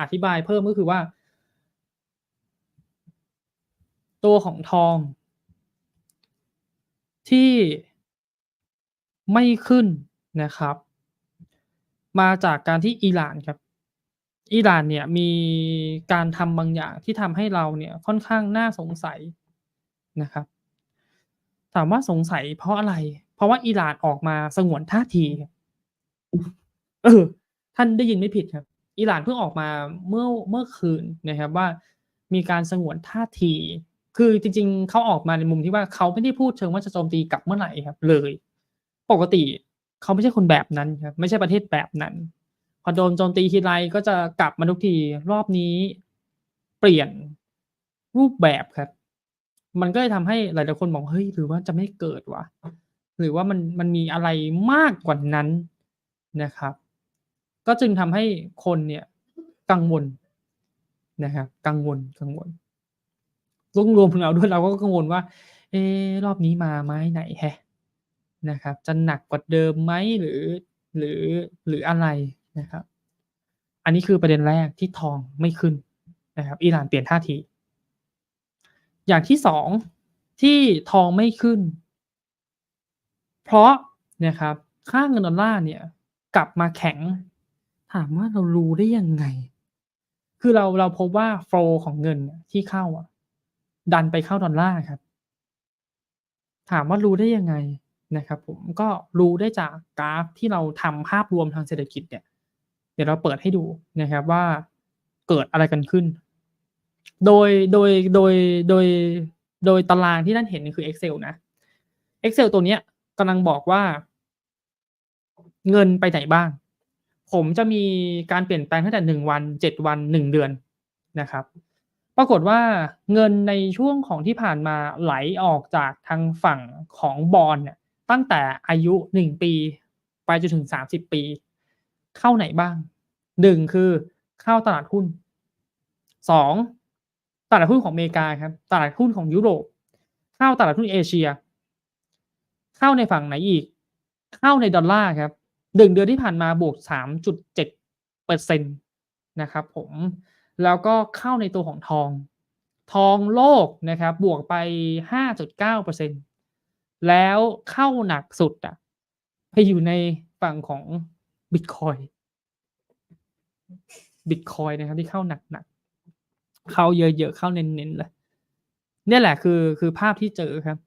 อธิบายเพิ่มก็คือว่า ตัวของทอง ที่ไม่ขึ้นนะครับ มาจากการที่อิหร่านครับอิหร่านเนี่ยมีการทำบางอย่างที่ทำให้เราเนี่ยค่อนข้างน่าสงสัยนะครับ ถามว่าสงสัยเพราะอะไร เพราะว่าอิหร่านออกมาสงวนท่าทีเออท่านได้ยินไม่ผิดครับ อิหร่านเพิ่งออกมาเมื่อเมื่อคืนนะครับว่ามีการสงวนท่าที คือจริง ๆเขาออกมาในมุมที่ว่าเขาไม่ได้พูดเชิงว่าจะโจมตีกลับเมื่อไหร่ครับ เลย ปกติเขาไม่ใช่คนแบบนั้นครับไม่ใช่ประเทศแบบนั้น พอโดนโจมตีทีไรก็จะกลับมาทุกทีรอบนี้เปลี่ยนรูปแบบครับ มันก็เลยทำให้หลายๆคนบอกเฮ้ยหรือว่าจะไม่เกิดวะหรือว่ามันมันมีอะไรมากกว่านั้นนะครับ ก็จึงทำให้คนเนี่ยกังวลนะครับกังวลกังวลรวมรวมถึงเราด้วยเราก็กังวลว่า เอรอบนี้มาไม้ไหนแฮะนะครับ จะหนักกว่าเดิมไหมหรือหรือหรืออะไรนะครับ อันนี้คือประเด็นแรกที่ทองไม่ขึ้นนะครับ อิหร่านเปลี่ยนท่าที อย่างที่สองที่ทองไม่ขึ้น เพราะนะครับค่าเงินดอลลาร์เนี่ยกลับมาแข็ง ถามว่าเรารู้ได้ยังไง คือเราเราพบว่าโฟลของเงินที่เข้าอะ ดันไปเข้าดอลลาร์ครับ ถามว่ารู้ได้ยังไงนะครับ ผมก็รู้ได้จากกราฟที่เราทำภาพรวมทางเศรษฐกิจเนี่ย เดี๋ยวเราเปิดให้ดูนะครับว่าเกิดอะไรกันขึ้น โดยโดยโดยโดยโดยตารางที่ท่านเห็นคือ Excel นะ Excel ตัวเนี้ยกำลังบอกว่า เงินไปไหนบ้าง ผมจะมีการเปลี่ยนแปลงตั้งแต่หนึ่งวันเจ็ดวันหนึ่งเดือนนะครับ ปรากฏว่าเงินในช่วงของที่ผ่านมาไหลออกจากทางฝั่งของบอลเนี่ยตั้งแต่อายุหนึ่งปี ไปจนถึงสามสิบปี เข้าไหนบ้างหนึ่งคือเข้าตลาดหุ้นสองตลาดหุ้นของอเมริกาครับ ตลาดหุ้นของยุโรป เข้าตลาดหุ้นเอเชีย เข้าในฝั่งไหนอีก เข้าในดอลลาร์ครับ หนึ่งเดือนที่ผ่านมาบวกสามจุดเจ็ดเปอร์เซ็นตนะครับผมแล้วก็เข้าในตัวของทอง ทองโลกนะครับบวกไปห้าจุดเก้าเปอร์เซ็นแล้วเข้าหนักสุดอะไปอยู่ในฝั่งของบิตคอยบิตคอยนะครับที่เข้าหนักๆเข้าเยอะๆเข้าเน้นๆเลยนี่แหละคือคือภาพที่เจอครับ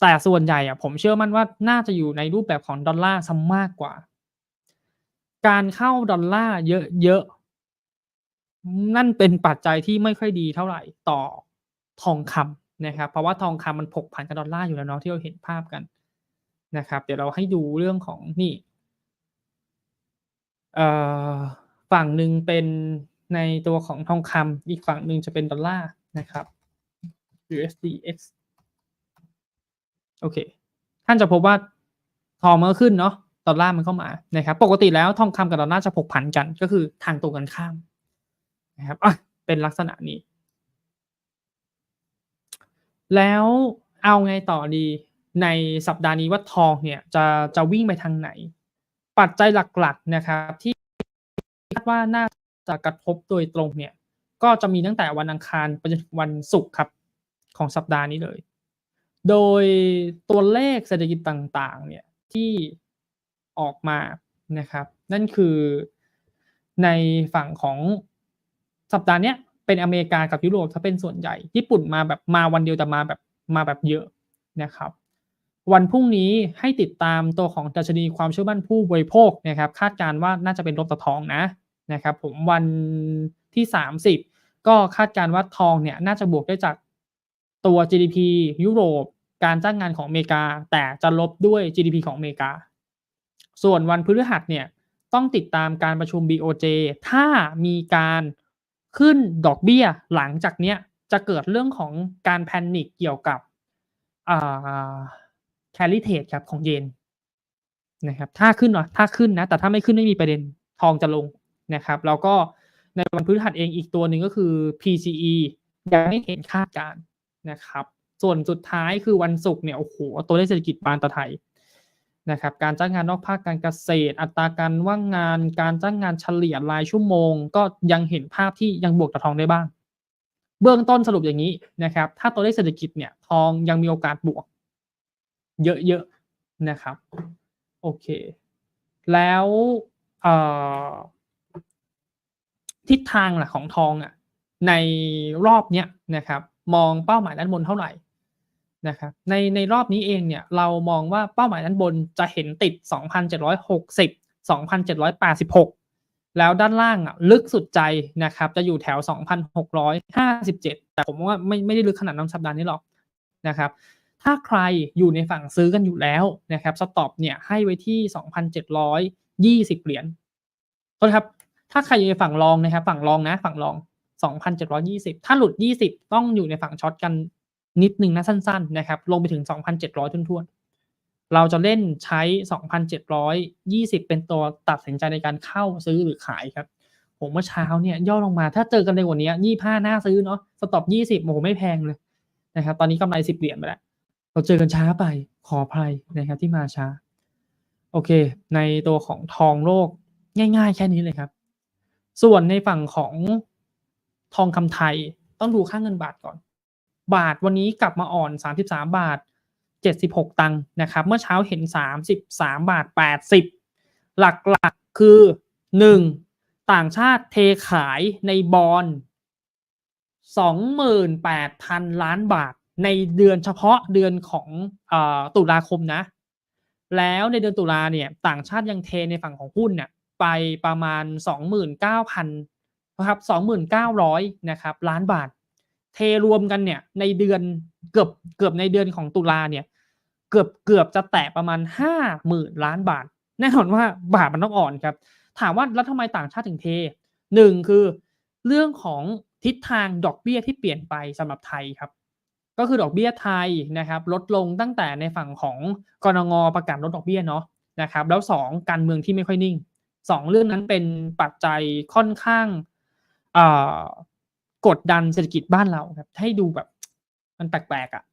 แต่ส่วนใหญ่อะผมเชื่อมั่นว่าน่าจะอยู่ในรูปแบบของดอลลาร์ซะมากกว่า การเข้าดอลลาร์เยอะๆนั่นเป็นปัจจัยที่ไม่ค่อยดีเท่าไหร่ต่อทองคำนะครับ เพราะว่าทองคำมันผกผันกับดอลลาร์อยู่แล้วเนาะที่เราเห็นภาพกันนะครับ เดี๋ยวเราให้ดูเรื่องของนี่เอ่อฝั่งหนึ่งเป็นในตัวของทองคำอีกฝั่งหนึ่งจะเป็นดอลลาร์นะครับ USDX โอเค ท่านจะพบว่าทองมันก็ขึ้นเนาะดอลลาร์มันเข้ามานะครับ ปกติแล้วทองคำกับดอลลาร์จะผกผันกัน ก็คือทางตรงกันข้ามนะครับอะเป็นลักษณะนี้ แล้วเอาไงต่อดีในสัปดาห์นี้ว่าทองเนี่ยจะจะวิ่งไปทางไหน ปัจจัยหลักๆนะครับที่คาดว่าน่าจะกระทบโดยตรงเนี่ย ก็จะมีตั้งแต่วันอังคารไปจนถึงวันศุกร์ครับของสัปดาห์นี้เลย โดยตัวเลขเศรษฐกิจต่างๆเนี่ยที่ออกมานะครับ นั่นคือในฝั่งของสัปดาห์เนี้ยเป็นอเมริกากับยุโรปถ้าเป็นส่วนใหญ่ ญี่ปุ่นมาแบบมาวันเดียวแต่มาแบบมาแบบเยอะนะครับ วันพรุ่งนี้ให้ติดตามตัวของดัชนีความเชื่อมั่นผู้บริโภคนะครับ คาดการณ์ว่าน่าจะเป็นลบต่อทองนะนะครับ ผมวันที่ 30 ก็คาดการณ์ว่าทองเนี่ยน่าจะบวกได้จาก ตัว GDP ยุโรปการจ้างงานของอเมริกา แต่จะลบด้วย GDP ของอเมริกา ส่วนวันพฤหัสเนี่ยต้องติดตามการประชุม BOJ ถ้ามีการขึ้นดอกเบี้ยหลังจากเนี้ยจะเกิดเรื่องของการแพนิคเกี่ยวกับอ่า carry trade ครับของเยนนะครับ ถ้าขึ้นเนาะถ้าขึ้นนะ แต่ถ้าไม่ขึ้นไม่มีประเด็นทองจะลงนะครับ แล้วก็ในวันพฤหัสเองอีกตัวหนึ่งก็คือ PCE ยังไม่เห็นคาดการณ์ นะครับ ส่วนสุดท้ายคือวันศุกร์เนี่ยโอ้โหตัวเลขเศรษฐกิจบานตะไทยนะครับการจ้างงานนอกภาคการเกษตร อัตราการว่างงาน การจ้างงานเฉลี่ยรายชั่วโมง ก็ยังเห็นภาพที่ยังบวกต่อทองได้บ้าง เบื้องต้นสรุปอย่างนี้นะครับ ถ้าตัวเลขเศรษฐกิจเนี่ยทองยังมีโอกาสบวก เยอะๆนะครับโอเค แล้วทิศทางหลักของทองอะในรอบเนี้ยนะครับมองเป้าหมายด้านบนเท่าไหร่นะครับในในรอบนี้เองเนี่ยเรามองว่าเป้าหมายด้านบนจะเห็นติด 2,760 2,786 แล้วด้านล่างอะลึกสุดใจนะครับจะอยู่แถว 2,657 แต่ผมว่าไม่ไม่ได้ลึกขนาดนั้นสัปดาห์นี้หรอกนะครับถ้าใครอยู่ในฝั่งซื้อกันอยู่แล้วนะครับสต็อปเนี่ยให้ไว้ที่ 2,720 เหรียญโทษครับถ้าใครอยู่ในฝั่งรองนะครับฝั่งรองนะฝั่งรอง 2,720 ถ้าหลุด 20 ต้องอยู่ในฝั่งช็อตกันนิดนึงนะสั้นๆนะครับ ลงไปถึง 2,700ทุ่นๆ เราจะเล่นใช้ 2,720 เป็นตัวตัดสินใจในการเข้าซื้อหรือขายครับ ผมเมื่อเช้าเนี่ยย่อลงมาถ้าเจอกันเร็วกว่านี้25หน้าซื้อเนาะสต็อป20โอ้โหไม่แพงเลยนะครับ ตอนนี้กำไร 10 เหรียญไปแล้วเราเจอกันช้าไปขออภัยนะครับที่มาช้า โอเค ในตัวของทองโลกง่าย ๆ แค่นี้เลยครับ ส่วนในฝั่งของ ทองคำไทยต้องดูค่าเงินบาทก่อน บาทวันนี้กลับมาอ่อน 33 บาท 76 ตังค์นะครับ เมื่อเช้าเห็น 33 บาท 80 หลักๆคือ 1. ต่างชาติเทขายในบอล28,000 ล้านบาทในเดือนเฉพาะเดือนของอตุลาคมนะ แล้วในเดือนตุลาเนี่ยต่างชาติยังเทในฝั่งของหุ้นเนี่ยไปประมาณ 29,000 นะครับ2,900นะครับล้านบาท เทรวมกันเนี่ยในเดือนเกือบเกือบในเดือนของตุลาเนี่ยเกือบเกือบจะแตะประมาณ 50,000 ล้านบาท แน่นอนว่าบาทมันต้องอ่อนครับ ถามว่าแล้วทำไมต่างชาติถึงเทหนึ่งคือเรื่องของทิศทางดอกเบี้ยที่เปลี่ยนไปสำหรับไทยครับก็คือดอกเบี้ยไทยนะครับลดลงตั้งแต่ในฝั่งของกรงงประกาศลดดอกเบี้ยเนาะนะครับแล้วสองการเมืองที่ไม่ค่อยนิ่งสองเรื่องนั้นเป็นปัจจัยค่อนข้าง กดดันเศรษฐกิจบ้านเราครับ ให้ดูแบบมันแปลกๆอะ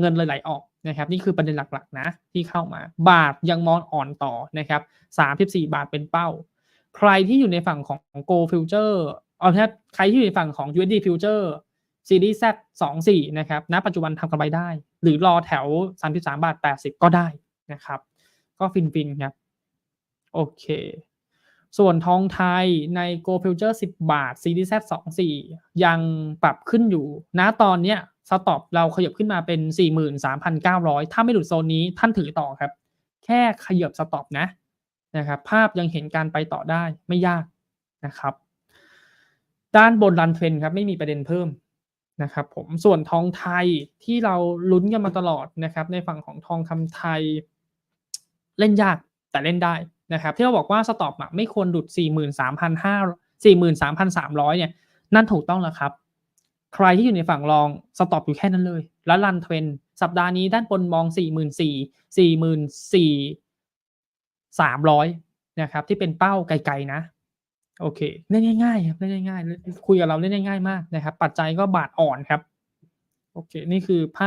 เงินเลยไหลออกนะครับ นี่คือประเด็นหลักๆนะที่เข้ามา บาทยังมองอ่อนต่อนะครับสามสิบสี่บาทเป็นเป้า ใครที่อยู่ในฝั่งของ Go Future เอาแค่ใครที่อยู่ในฝั่งของ USD Future ซีรีส์ Z สองสี่นะครับณปัจจุบันทำกำไรได้ หรือรอแถวสามสิบสามบาทแปดสิบก็ได้นะครับ ก็ฟินฟินครับ โอเค ส่วนทองไทยใน Go Future 10 บาท Series Z 24 ยังปรับขึ้นอยู่ณตอนเนี้ยสต็อปเราขยับขึ้นมาเป็น 43,900 ถ้าไม่หลุดโซนนี้ท่านถือต่อครับ แค่ขยับสต็อปนะนะครับภาพยังเห็นการไปต่อได้ไม่ยากนะครับ ด้านบนรันเทรนครับไม่มีประเด็นเพิ่มนะครับผมส่วนทองไทยที่เราลุ้นกันมาตลอดนะครับ ในฝั่งของทองคำไทย เล่นยากแต่เล่นได้ นะครับที่เราบอกว่าสต็อปไม่ควรหลุด 43,500 43,300เนี่ยนั่นถูกต้องแล้วครับ ใครที่อยู่ในฝั่งรองสต็อปอยู่แค่นั้นเลย แล้วรันเทรนสัปดาห์นี้ด้านบนมอง 44,000 44,300นะครับที่เป็นเป้าไกลๆนะโอเคเล่นง่ายๆครับเล่นง่ายๆคุยกับเราเล่นง่ายๆมากนะครับ ปัจจัยก็บาทอ่อนครับ โอเค นี่คือภาพ